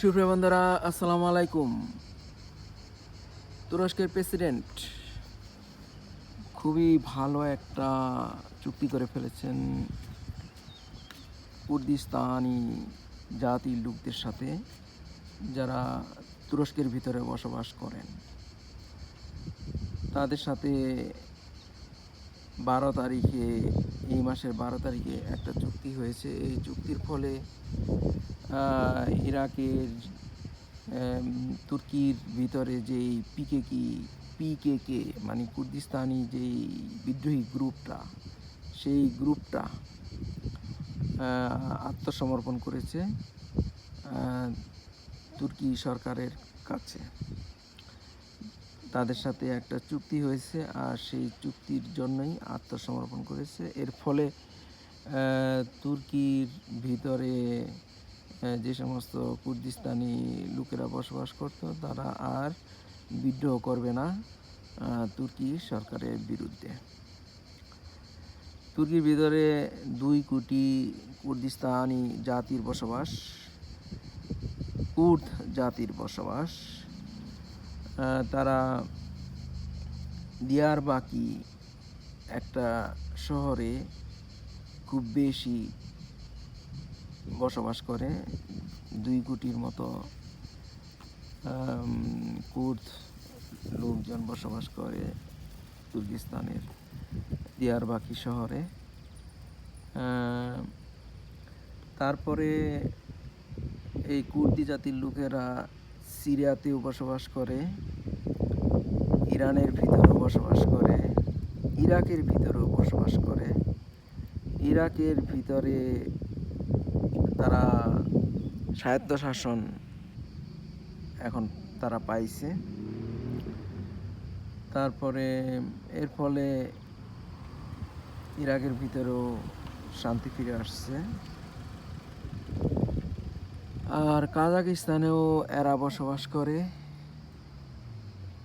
সুপ্রিয় বন্ধুরা, আসসালামু আলাইকুম। তুরস্কের প্রেসিডেন্ট খুবই ভালো একটা চুক্তি করে ফেলেছেন কুর্দিস্তানি জাতির লোকদের সাথে যারা তুরস্কের ভিতরে বসবাস করেন। তাদের সাথে বারো তারিখে, এই মাসের বারো তারিখে একটা চুক্তি হয়েছে। এই চুক্তির ফলে ইরাকের তুর্কির ভিতরে যেই পিকে কি পিকে কে মানে কুর্দিস্তানি যেই বিদ্রোহী গ্রুপটা, সেই গ্রুপটা আত্মসমর্পণ করেছে তুর্কি সরকারের কাছে। তাদের সাথে একটা চুক্তি হয়েছে আর সেই চুক্তির জন্যই আত্মসমর্পণ করেছে। এর ফলে তুর্কির ভিতরে যে সমস্ত কুর্দিস্তানি লোকেরা বসবাস করত, তারা আর বিদ্রোহ করবে না তুর্কি সরকারের বিরুদ্ধে। তুর্কির ভিতরে দুই কোটি কুর্দিস্তানি জাতির বসবাস, কুর্দ জাতির বসবাস তারা দিয়ার বাকি একটা শহরে খুব বেশি বসবাস করে। দুই কোটির মতো কুর্দ লোকজন বসবাস করে তুর্কিস্তানের দিয়ারবাকি শহরে। তারপরে এই কুর্দি জাতির লোকেরা সিরিয়াতেও বসবাস করে, ইরানের ভিতরেও বসবাস করে, ইরাকের ভিতরেও বসবাস করে। ইরাকের ভিতরে তারা স্বায়ত্তশাসন এখন তারা পাইছে। তারপরে এর ফলে ইরাকের ভিতরেও শান্তি ফিরে আসছে। আর কাজাকিস্তানেও এরা বসবাস করে।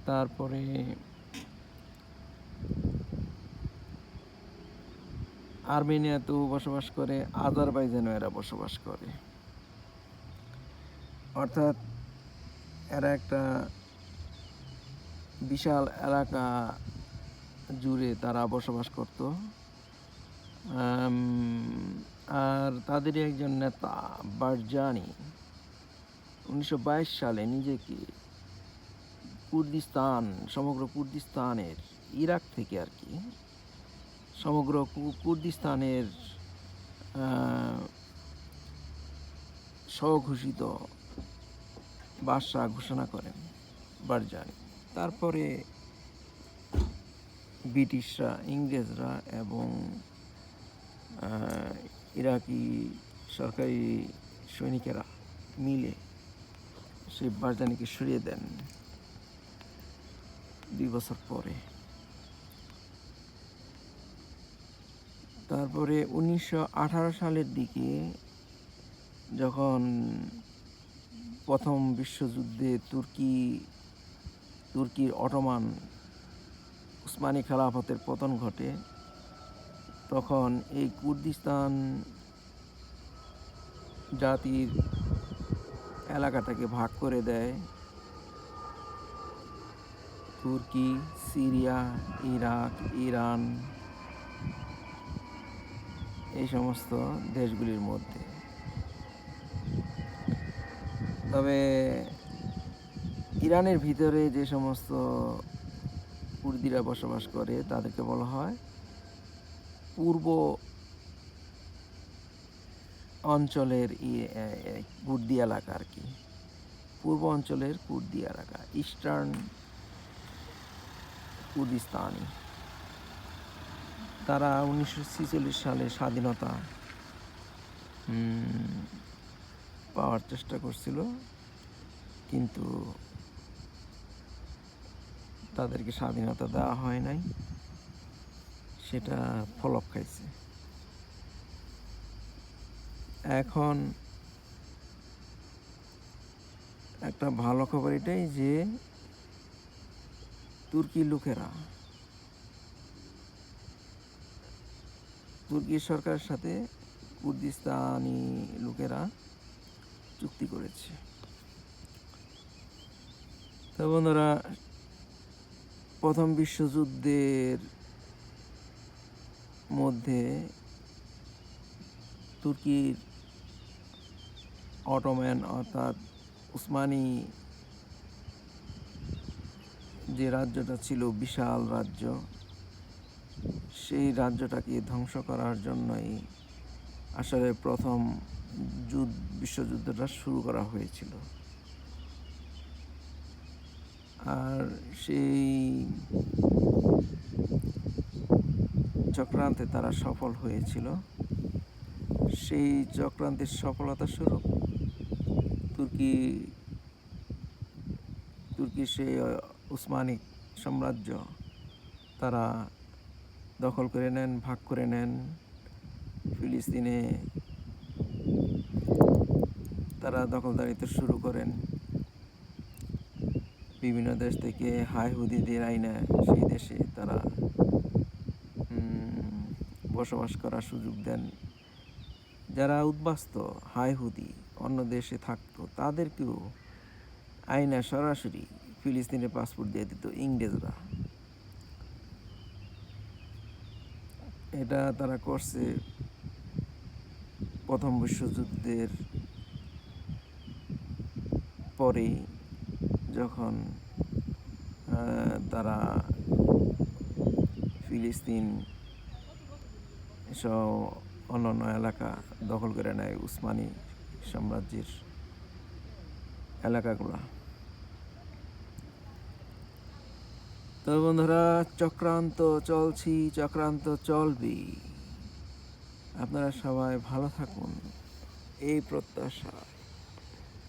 তারপরে আর্মেনিয়াতেও বসবাস করে আজারবাইজানেও এরা বসবাস করে। অর্থাৎ এরা একটা বিশাল এলাকা জুড়ে তারা বসবাস করত। আর তাদেরই একজন নেতা, বারজানি, উনিশশো বাইশ সালে নিজেকে কুর্দিস্তান, সমগ্র কুর্দিস্তানের ইরাক থেকে আর কি সমগ্র কুর্দিস্তানের স্বঘোষিত বাদশাহ ঘোষণা করেন বারজানি। তারপরে ব্রিটিশরা, ইংরেজরা এবং ইরাকি সরকারি সৈনিকেরা মিলে সেই বারজানিকে সরিয়ে দেন। দুই বছর পরে তারপরে উনিশশো আঠারো সালের দিকে যখন প্রথম বিশ্বযুদ্ধে তুর্কি, তুর্কির অটোমান উসমানী খেলাফতের পতন ঘটে, তখন এই কুর্দিস্তান জাতির এলাকাটাকে ভাগ করে দেয়। তুর্কি, সিরিয়া, ইরাক, ইরান এই সমস্ত দেশগুলির মধ্যে। তবে ইরানের ভিতরে যে সমস্ত কুর্দিরা বসবাস করে, তাদেরকে বলা হয় পূর্ব অঞ্চলের ই- এ- এ- কুর্দি এলাকা আর কি। পূর্ব অঞ্চলের কুর্দি এলাকা, ইস্টার্ন কুর্দিস্তানি। তারা উনিশশো ছেচল্লিশ সালে স্বাধীনতা পাওয়ার চেষ্টা করছিল। কিন্তু তাদেরকে স্বাধীনতা দেওয়া হয় নাই। সেটা ফলক খাইছে। এখন একটা ভালো খবর এটাই যে তুর্কি লোকেরা তুর্কি সরকারের সাথে কুর্দিস্তানি লোকেরা চুক্তি করেছে। তো বন্ধুরা, প্রথম বিশ্বযুদ্ধের মধ্যে তুর্কির অটোম্যান অর্থাৎ উসমানি যে রাজ্যটা ছিল, বিশাল রাজ্য সেই রাজ্যটাকে ধ্বংস করার জন্যই আসলে প্রথম যুদ্ধ, বিশ্বযুদ্ধটা শুরু করা হয়েছিল। আর সেই চক্রান্তে তারা সফল হয়েছিল। সেই চক্রান্তের সফলতা স্বরূপ তুর্কি তুর্কির সেই উসমানিক সাম্রাজ্য তারা দখল করে নেন, ভাগ করে নেন ফিলিস্তিনে। তারা দখলদারিত্ব শুরু করেন। বিভিন্ন দেশ থেকে হাই হুদিদের আইনে সেই দেশে তারা বসবাস করার সুযোগ দেন। যারা উদ্বাস্ত, হাই হুদি, অন্য দেশে থাকতো, তাদেরকেও আইনা সরাসরি ফিলিস্তিনের পাসপোর্ট দিয়ে দিত ইংরেজরা। এটা তারা করছে প্রথম বিশ্বযুদ্ধের পরেই যখন তারা ফিলিস্তিন সহ অন্যান্য এলাকা দখল করে নেয় উসমানী সাম্রাজ্যের এলাকাগুলা। তো বন্ধুরা, চক্রান্ত চলছি, চক্রান্ত চলবি। আপনারা সবাই ভালো থাকুন। এই প্রত্যাশা।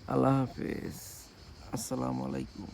আল্লাহ হাফেজ। আসসালামু আলাইকুম।